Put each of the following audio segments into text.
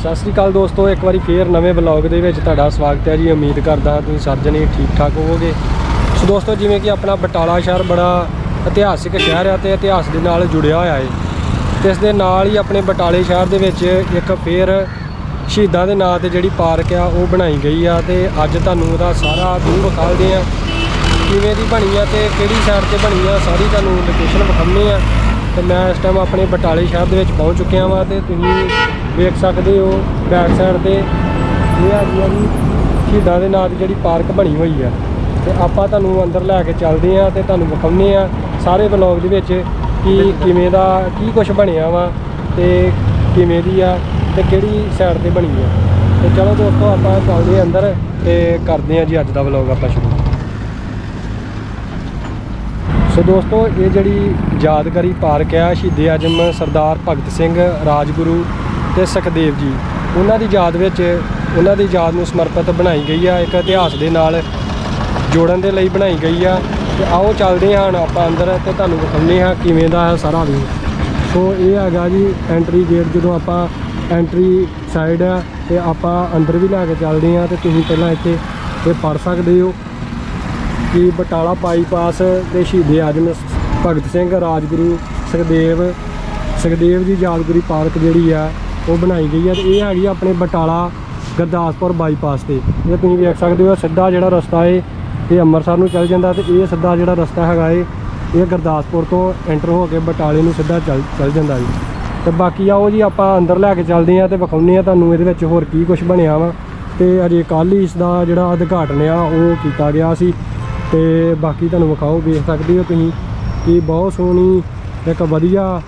ਸਤਿ ਸ੍ਰੀ ਅਕਾਲ ਦੋਸਤੋ, ਇੱਕ ਵਾਰੀ ਫੇਰ ਨਵੇਂ ਬਲੌਗ ਦੇ ਵਿੱਚ ਤੁਹਾਡਾ ਸਵਾਗਤ ਹੈ ਜੀ। ਉਮੀਦ ਕਰਦਾ ਤੁਸੀਂ ਸਾਰੇ ਜਣੇ ਠੀਕ ਠਾਕ ਹੋਵੋਗੇ। ਸੋ ਦੋਸਤੋ, ਜਿਵੇਂ ਕਿ ਆਪਣਾ ਬਟਾਲਾ ਸ਼ਹਿਰ ਬੜਾ ਇਤਿਹਾਸਿਕ ਸ਼ਹਿਰ ਹੈ ਤੇ ਇਤਿਹਾਸ ਦੇ ਨਾਲ ਜੁੜਿਆ ਹੋਇਆ ਹੈ। ਤੇ ਇਸ ਦੇ ਨਾਲ ਹੀ ਆਪਣੇ ਬਟਾਲੇ ਸ਼ਹਿਰ ਦੇ ਵਿੱਚ ਇੱਕ ਫੇਰ ਸ਼ਹੀਦਾਂ ਦੇ ਨਾਂ ਤੇ ਜਿਹੜੀ ਪਾਰਕ ਆ, ਉਹ ਬਣਾਈ ਗਈ ਆ ਤੇ ਅੱਜ ਤੁਹਾਨੂੰ ਉਹਦਾ ਸਾਰਾ ਵਿਊ ਵਿਖਾਲਦੇ ਆ ਕਿਵੇਂ ਦੀ ਬਣੀ ਆ ਤੇ ਕਿਹੜੀ ਸਾਈਡ ਤੇ ਬਣੀ ਆ, ਸਾਰੀ ਤੁਹਾਨੂੰ ਲੋਕੇਸ਼ਨ ਵਿਖਾਉਂਦੇ ਆ ਤੇ ਮੈਂ ਇਸ ਟਾਈਮ ਆਪਣੇ ਬਟਾਲੇ ਸ਼ਹਿਰ ਦੇ ਵਿੱਚ ਪਹੁੰਚ ਚੁੱਕਿਆ ਵਾਂ ਤੇ ਤੁਸੀਂ ਵੇਖ ਸਕਦੇ ਹੋ ਬੈਕ ਸਾਈਡ ਤੇ ਇਹ ਹੈਗੀ ਆ ਜੀ ਸ਼ਹੀਦਾਂ ਦੇ ਨਾਂ ਦੀ ਜਿਹੜੀ ਪਾਰਕ ਬਣੀ ਹੋਈ ਆ। ਤੇ ਆਪਾਂ ਤੁਹਾਨੂੰ ਅੰਦਰ ਲੈ ਕੇ ਚੱਲਦੇ ਆ ਤੇ ਤੁਹਾਨੂੰ ਵਿਖਾਉਂਦੇ ਆ ਸਾਰੇ ਵਲੌਗ ਦੇ ਵਿੱਚ ਕਿ ਕਿਵੇਂ ਦਾ, ਕੀ ਕੁਝ ਬਣਿਆ ਵਾ ਤੇ ਕਿਵੇਂ ਦੀ ਆ ਤੇ ਕਿਹੜੀ ਸਾਈਡ ਤੇ ਬਣੀ ਆ। ਤੇ ਚਲੋ ਦੋਸਤੋ ਆਪਾਂ ਚੱਲਦੇ ਆ ਅੰਦਰ ਤੇ ਕਰਦੇ ਆ ਜੀ ਅੱਜ ਦਾ ਵਲੌਗ ਆਪਾਂ ਸ਼ੁਰੂ। ਸੋ ਦੋਸਤੋ, ਇਹ ਜਿਹੜੀ ਯਾਦਗਾਰੀ ਪਾਰਕ ਆ, ਸ਼ਹੀਦੇ ਆਜਮ ਸਰਦਾਰ ਭਗਤ ਸਿੰਘ, ਰਾਜਗੁਰੂ ਤੇ ਸੁਖਦੇਵ ਜੀ, ਉਹਨਾਂ ਦੀ ਯਾਦ ਵਿੱਚ ਉਹਨਾਂ ਦੀ ਯਾਦ ਨੂੰ ਸਮਰਪਿਤ ਬਣਾਈ ਗਈ ਆ, ਇੱਕ ਇਤਿਹਾਸ ਦੇ ਨਾਲ ਜੋੜਨ ਦੇ ਲਈ ਬਣਾਈ ਗਈ ਆ। ਤੇ ਆਓ ਚੱਲਦੇ ਹਾਂ ਆਪਾਂ ਅੰਦਰ ਤੇ ਤੁਹਾਨੂੰ ਵਿਖਾਉਂਦੇ ਹਾਂ ਕਿਵੇਂ ਦਾ ਹੈ ਸਾਰਾ ਵੀ ਸੋ ਇਹ ਹੈਗਾ ਜੀ ਐਂਟਰੀ ਗੇਟ ਜਦੋਂ ਆਪਾਂ ਐਂਟਰੀ ਸਾਈਡ ਆ, ਤੇ ਆਪਾਂ ਅੰਦਰ ਵੀ ਲੈ ਕੇ ਚੱਲਦੇ ਹਾਂ, ਤੇ ਤੁਸੀਂ ਪਹਿਲਾਂ ਇੱਥੇ ਇਹ ਪੜ ਸਕਦੇ ਹੋ। ਕਿ ਬਟਾਲਾ ਬਾਈਪਾਸ ਦੇ ਸ਼ਹੀਦੇ ਆਜਮ ਭਗਤ ਸਿੰਘ, ਰਾਜਗੁਰੂ ਸੁਖਦੇਵ ਸੁਖਦੇਵ ਦੀ ਯਾਦਗਾਰੀ ਪਾਰਕ ਜਿਹੜੀ ਆ, ਉਹ ਬਣਾਈ ਗਈ ਹੈ ਤੇ ਇਹ ਹੈਗੀ ਆ ਆਪਣੇ ਬਟਾਲਾ ਗੁਰਦਾਸਪੁਰ ਬਾਈਪਾਸ ਤੇ। ਇਹ ਤੁਸੀਂ ਵੇਖ ਸਕਦੇ ਹੋ, ਸਿੱਧਾ ਜਿਹੜਾ ਰਸਤਾ ਏ, ਇਹ ਅੰਮ੍ਰਿਤਸਰ ਨੂੰ ਚੱਲ ਜਾਂਦਾ ਤੇ ਇਹ ਸਿੱਧਾ ਜਿਹੜਾ ਰਸਤਾ ਹੈਗਾ ਏ, ਇਹ ਗੁਰਦਾਸਪੁਰ ਤੋਂ ਐਂਟਰ ਹੋ ਕੇ ਬਟਾਲੇ ਨੂੰ ਸਿੱਧਾ ਚੱਲ ਚੱਲ ਜਾਂਦਾ ਜੀ। ਤੇ ਬਾਕੀ ਆਓ ਜੀ, ਆਪਾਂ ਅੰਦਰ ਲੈ ਕੇ ਚੱਲਦੇ ਆ ਤੇ ਵਿਖਾਉਂਦੇ ਆ ਤੁਹਾਨੂੰ ਇਹਦੇ ਵਿੱਚ ਹੋਰ ਕੀ ਕੁਝ ਬਣਿਆ ਵਾ। ਤੇ ਅਜੇ ਕੱਲ੍ਹ ਹੀ ਇਸ ਦਾ ਜਿਹੜਾ ਉਦਘਾਟਨ ਆ, ਉਹ ਕੀਤਾ ਗਿਆ ਸੀ। ਤੇ ਬਾਕੀ ਤੁਹਾਨੂੰ ਵਿਖਾਓ, ਵੇਖ ਸਕਦੇ ਹੋ ਤੁਸੀਂ ਕਿ ਬਹੁਤ ਸੋਹਣੀ ਇੱਕ ਵਧੀਆ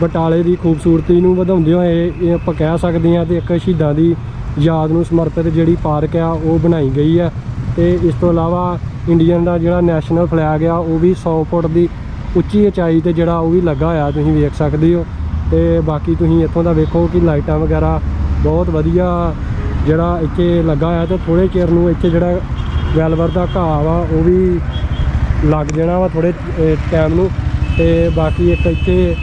ਬਟਾਲੇ ਦੀ ਖੂਬਸੂਰਤੀ ਨੂੰ ਵਧਾਉਂਦੇ ਹੋਏ ਇਹ ਆਪਾਂ ਕਹਿ ਸਕਦੇ ਹਾਂ ਤੇ ਇੱਕ ਸ਼ਹੀਦਾਂ ਦੀ ਯਾਦ ਨੂੰ ਸਮਰਪਿਤ ਜਿਹੜੀ ਪਾਰਕ ਆ, ਉਹ ਬਣਾਈ ਗਈ ਆ। ਤੇ ਇਸ ਤੋਂ ਇਲਾਵਾ ਇੰਡੀਅਨ ਦਾ ਜਿਹੜਾ ਨੈਸ਼ਨਲ ਫਲੈਗ ਆ, ਉਹ ਵੀ 100 ਫੁੱਟ ਦੀ ਉੱਚੀ ਉਚਾਈ ਤੇ ਜਿਹੜਾ ਉਹ ਵੀ ਲੱਗਾ ਹੋਇਆ, ਤੁਸੀਂ ਵੇਖ ਸਕਦੇ ਹੋ। ਤੇ ਬਾਕੀ ਤੁਸੀਂ ਇੱਥੋਂ ਦਾ ਵੇਖੋ ਕਿ ਲਾਈਟਾਂ ਵਗੈਰਾ ਬਹੁਤ ਵਧੀਆ ਜਿਹੜਾ ਇੱਥੇ ਲੱਗਾ ਹੋਇਆ ਤੇ ਥੋੜੇ ਚਿਰ ਨੂੰ ਇੱਥੇ ਜਿਹੜਾ ਵੈਲਵਰ ਦਾ ਘਾਹ ਵਾ, ਉਹ ਵੀ ਲੱਗ ਜਾਣਾ ਵਾ ਥੋੜੇ ਟਾਈਮ ਨੂੰ। ਤੇ ਬਾਕੀ ਇੱਕ ਇੱਥੇ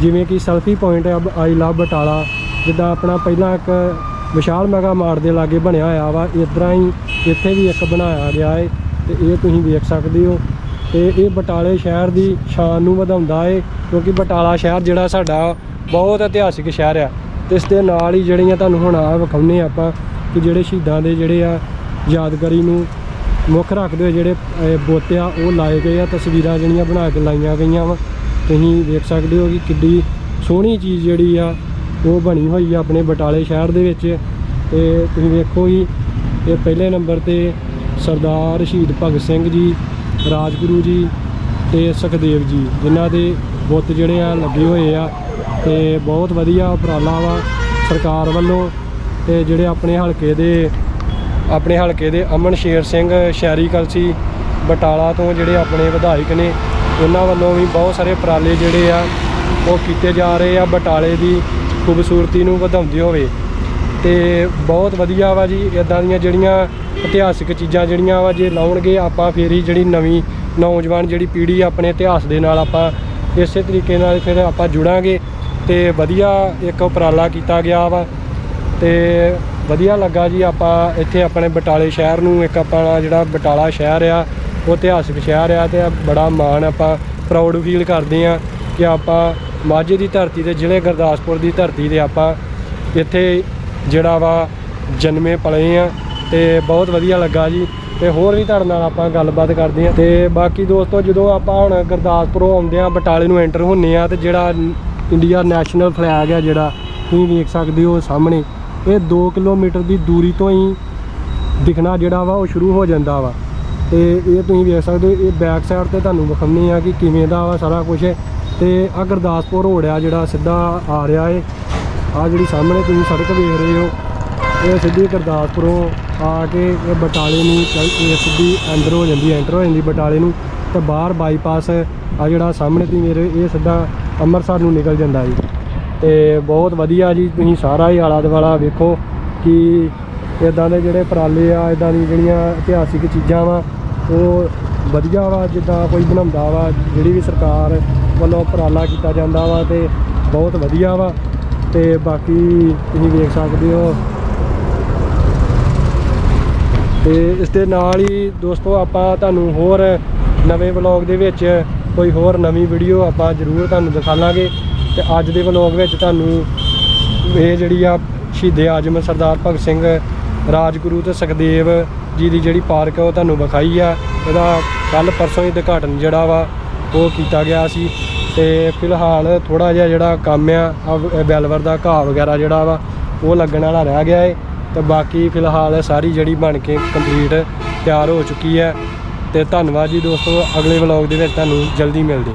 ਜਿਵੇਂ ਕਿ ਸੈਲਫੀ ਪੁਆਇੰਟ ਹੈ ਆਈ ਲਵ ਬਟਾਲਾ, ਜਿੱਦਾਂ ਆਪਣਾ ਪਹਿਲਾਂ ਇੱਕ ਵਿਸ਼ਾਲ ਮੈਗਾ ਮਾਰ ਦੇ ਲਾਗੇ ਬਣਿਆ ਹੋਇਆ ਵਾ ਇਦਾਂ ਹੀ ਇੱਥੇ ਵੀ ਇੱਕ ਬਣਾਇਆ ਗਿਆ ਹੈ ਤੇ ਇਹ ਤੁਸੀਂ ਵੇਖ ਸਕਦੇ ਹੋ। ਤੇ ਇਹ ਬਟਾਲੇ ਸ਼ਹਿਰ ਦੀ ਸ਼ਾਨ ਨੂੰ ਵਧਾਉਂਦਾ ਹੈ ਕਿਉਂਕਿ ਬਟਾਲਾ ਸ਼ਹਿਰ ਜਿਹੜਾ ਸਾਡਾ ਬਹੁਤ ਇਤਿਹਾਸਿਕ ਸ਼ਹਿਰ ਆ। ਤੇ ਇਸ ਦੇ ਨਾਲ ਹੀ ਜਿਹੜੀਆਂ ਤੁਹਾਨੂੰ ਹੁਣ ਆ ਵਿਖਾਉਂਦੇ ਆਪਾਂ, ਕਿ ਜਿਹੜੇ ਸ਼ਹੀਦਾਂ ਦੇ ਜਿਹੜੇ ਆ ਯਾਦਗਾਰੀ ਨੂੰ ਮੁੱਖ ਰੱਖਦੇ ਹੋਏ ਜਿਹੜੇ ਅਹ, ਬੁੱਤ ਆ ਉਹ ਲਾਏ ਗਏ ਆ ਤਸਵੀਰਾਂ ਜਿਹੜੀਆਂ ਬਣਾ ਕੇ ਲਾਈਆਂ ਗਈਆਂ ਵਾ। ਤੁਸੀਂ ਦੇਖ ਸਕਦੇ ਹੋ ਕਿ ਕਿੱਡੀ ਸੋਹਣੀ ਚੀਜ਼ ਜਿਹੜੀ ਆ ਉਹ ਬਣੀ ਹੋਈ ਆ ਆਪਣੇ ਬਟਾਲੇ ਸ਼ਹਿਰ ਦੇ ਵਿੱਚ। ਤੇ ਤੁਸੀਂ ਵੇਖੋ ਜੀ ਇਹ ਪਹਿਲੇ ਨੰਬਰ ਤੇ ਸਰਦਾਰ ਸ਼ਹੀਦ ਭਗਤ ਸਿੰਘ ਜੀ ਰਾਜਗੁਰੂ ਜੀ ਤੇ ਸੁਖਦੇਵ ਜੀ ਜਿਨ੍ਹਾਂ ਦੇ ਬੁੱਤ ਜਿਹੜੇ ਆ ਲੱਗੇ ਹੋਏ ਆ। ਤੇ ਬਹੁਤ ਵਧੀਆ ਉਪਰਾਲਾ ਵਾ ਸਰਕਾਰ ਵੱਲੋਂ ਤੇ ਜਿਹੜੇ ਆਪਣੇ ਹਲਕੇ ਦੇ ਆਪਣੇ ਹਲਕੇ ਦੇ ਅਮਨ ਸ਼ੇਰ ਸਿੰਘ, ਸ਼ਹਿਰੀ ਕਲਸੀ, ਬਟਾਲਾ ਤੋਂ ਜਿਹੜੇ ਆਪਣੇ ਵਿਧਾਇਕ ਨੇ, ਉਹਨਾਂ ਵੱਲੋਂ ਵੀ ਬਹੁਤ ਸਾਰੇ ਉਪਰਾਲੇ ਜਿਹੜੇ ਆ, ਉਹ ਕੀਤੇ ਜਾ ਰਹੇ ਆ, ਬਟਾਲੇ ਦੀ ਖੂਬਸੂਰਤੀ ਨੂੰ ਵਧਾਉਂਦੇ ਹੋਵੇ। ਤੇ ਬਹੁਤ ਵਧੀਆ ਵਾ ਜੀ ਇਦਾਂ ਦੀਆਂ ਜਿਹੜੀਆਂ ਇਤਿਹਾਸਿਕ ਚੀਜ਼ਾਂ ਜਿਹੜੀਆਂ ਵਾ, ਜੇ ਲਾਉਣਗੇ, ਆਪਾਂ ਫੇਰ ਹੀ ਜਿਹੜੀ ਨਵੀਂ ਨੌਜਵਾਨ ਜਿਹੜੀ ਪੀੜ੍ਹੀ ਆਪਣੇ ਇਤਿਹਾਸ ਦੇ ਨਾਲ ਆਪਾਂ ਇਸੇ ਤਰੀਕੇ ਨਾਲ ਫਿਰ ਆਪਾਂ ਜੁੜਾਂਗੇ। ਤੇ ਵਧੀਆ ਇੱਕ ਉਪਰਾਲਾ ਕੀਤਾ ਗਿਆ ਵਾ। ਤੇ ਵਧੀਆ ਲੱਗਾ ਜੀ, ਆਪਾਂ ਇੱਥੇ ਆਪਣੇ ਬਟਾਲੇ ਸ਼ਹਿਰ ਨੂੰ, ਇੱਕ ਆਪਣਾ ਜਿਹੜਾ ਬਟਾਲਾ ਸ਼ਹਿਰ ਆ, ਉਹ ਇਤਿਹਾਸਿਕ ਸ਼ਹਿਰ ਆ ਤੇ ਬੜਾ ਮਾਣ ਆਪਾਂ ਪ੍ਰਾਊਡ ਫੀਲ ਕਰਦੇ ਆ ਕਿ ਆਪਾਂ ਮਾਝੇ ਦੀ ਧਰਤੀ ਤੇ, ਜ਼ਿਲ੍ਹੇ ਗੁਰਦਾਸਪੁਰ ਦੀ ਧਰਤੀ ਤੇ ਆਪਾਂ ਇੱਥੇ ਜਿਹੜਾ ਵਾ ਜਨਮੇ ਪਲੇ ਆ ਤੇ ਬਹੁਤ ਵਧੀਆ ਲੱਗਾ ਜੀ। ਤੇ ਹੋਰ ਵੀ ਤੁਹਾਡੇ ਨਾਲ ਆਪਾਂ ਗੱਲਬਾਤ ਕਰਦੇ ਆ ਤੇ ਬਾਕੀ ਦੋਸਤੋ, ਜਦੋਂ ਆਪਾਂ ਹੁਣ ਗੁਰਦਾਸਪੁਰੋਂ ਆਉਂਦੇ ਆ ਬਟਾਲੇ ਨੂੰ ਐਂਟਰ ਹੁੰਨੇ ਆ ਤੇ ਜਿਹੜਾ ਇੰਡੀਆ ਨੈਸ਼ਨਲ ਫਲੈਗ ਆ ਜਿਹੜਾ, ਤੁਸੀਂ ਵੇਖ ਸਕਦੇ ਹੋ ਸਾਹਮਣੇ। ਇਹ 2 ਕਿਲੋਮੀਟਰ ਦੀ ਦੂਰੀ ਤੋਂ ਹੀ ਦਿਖਣਾ ਜਿਹੜਾ ਵਾ, ਉਹ ਸ਼ੁਰੂ ਹੋ ਜਾਂਦਾ ਵਾ। ਤੇ ਇਹ ਤੁਸੀਂ ਵੇਖ ਸਕਦੇ ਹੋ, ਇਹ ਬੈਕ ਸਾਈਡ ਤੇ ਤੁਹਾਨੂੰ ਵਿਖਾਉਂਦੇ ਆ ਕਿ ਕਿਵੇਂ ਦਾ ਵਾ ਸਾਰਾ ਕੁਝ ਤੇ ਆ ਗੁਰਦਾਸਪੁਰ ਰੋਡ ਆ ਜਿਹੜਾ ਸਿੱਧਾ ਆ ਰਿਹਾ ਏ। ਆ ਜਿਹੜੀ ਸਾਹਮਣੇ ਤੁਸੀਂ ਸੜਕ ਵੇਖ ਰਹੇ ਹੋ, ਇਹ ਸਿੱਧੀ ਗੁਰਦਾਸਪੁਰੋਂ ਆ ਕੇ ਇਹ ਬਟਾਲੇ ਨੂੰ ਇਹ ਸਿੱਧੀ ਅੰਦਰ ਹੋ ਜਾਂਦੀ ਐਂਟਰ ਹੋ ਜਾਂਦੀ ਬਟਾਲੇ ਨੂੰ। ਤੇ ਬਾਹਰ ਬਾਈਪਾਸ ਆ ਜਿਹੜਾ ਸਾਹਮਣੇ ਤੁਸੀਂ ਮੇਰੇ ਇਹ ਸਿੱਧਾ ਅੰਮ੍ਰਿਤਸਰ ਨੂੰ ਨਿਕਲ ਜਾਂਦਾ ਜੀ ਤੇ ਬਹੁਤ ਵਧੀਆ ਜੀ, ਤੁਸੀਂ ਸਾਰਾ ਹੀ ਆਲਾ ਦੁਆਲਾ ਵੇਖੋ ਕਿ ਇਦਾਂ ਦੇ ਜਿਹੜੇ ਉਪਰਾਲੇ ਆ, ਇਦਾਂ ਦੀ ਜਿਹੜੀਆਂ ਇਤਿਹਾਸਿਕ ਚੀਜ਼ਾਂ ਵਾ, ਉਹ ਵਧੀਆ ਵਾ, ਜਿੱਦਾਂ ਕੋਈ ਬਣਾਉਂਦਾ ਵਾ, ਜਿਹੜੀ ਵੀ ਸਰਕਾਰ ਵੱਲੋਂ ਉਪਰਾਲਾ ਕੀਤਾ ਜਾਂਦਾ ਵਾ ਤੇ ਬਹੁਤ ਵਧੀਆ ਵਾ। ਤੇ ਬਾਕੀ ਤੁਸੀਂ ਵੇਖ ਸਕਦੇ ਹੋ। ਤੇ ਇਸ ਦੇ ਨਾਲ ਹੀ ਦੋਸਤੋ, ਆਪਾਂ ਤੁਹਾਨੂੰ ਹੋਰ ਨਵੇਂ ਵਲੌਗ ਦੇ ਵਿੱਚ ਕੋਈ ਹੋਰ ਨਵੀਂ ਵੀਡੀਓ ਆਪਾਂ ਜ਼ਰੂਰ ਤੁਹਾਨੂੰ ਦਿਖਾਵਾਂਗੇ ਤੇ ਅੱਜ ਦੇ ਵਲੌਗ ਵਿੱਚ ਤੁਹਾਨੂੰ ਇਹ ਜਿਹੜੀ ਆ ਸ਼ਹੀਦੇ ਆਜਮ ਸਰਦਾਰ ਭਗਤ ਸਿੰਘ ਰਾਜਗੁਰੂ ਤੇ ਸੁਖਦੇਵ ਜੀ ਦੀ ਜਿਹੜੀ ਪਾਰਕ ਹੈ ਉਹ ਤੁਹਾਨੂੰ ਵਿਖਾਈ ਆ। ਇਹਦਾ ਕੱਲ ਪਰਸੋਂ ਹੀ ਉਦਘਾਟਨ ਜਿਹੜਾ ਵਾ, ਉਹ ਕੀਤਾ ਗਿਆ ਸੀ। ਤੇ ਫਿਲਹਾਲ ਥੋੜਾ ਜਿਹਾ ਜਿਹੜਾ ਕੰਮ ਆ ਬੈਲਵਰ ਦਾ ਘਾਹ ਵਗੈਰਾ ਜਿਹੜਾ ਵਾ, ਉਹ ਲੱਗਣ ਵਾਲਾ ਰਹਿ ਗਿਆ ਏ। ਤੇ ਬਾਕੀ ਫਿਲਹਾਲ ਸਾਰੀ ਜਿਹੜੀ ਬਣ ਕੇ ਕੰਪਲੀਟ ਤਿਆਰ ਹੋ ਚੁੱਕੀ ਹੈ। ਤੇ ਧੰਨਵਾਦ ਜੀ ਦੋਸਤੋ, ਅਗਲੇ ਵਲੌਗ ਦੇ ਵਿੱਚ ਤੁਹਾਨੂੰ ਜਲਦੀ ਮਿਲਦੇ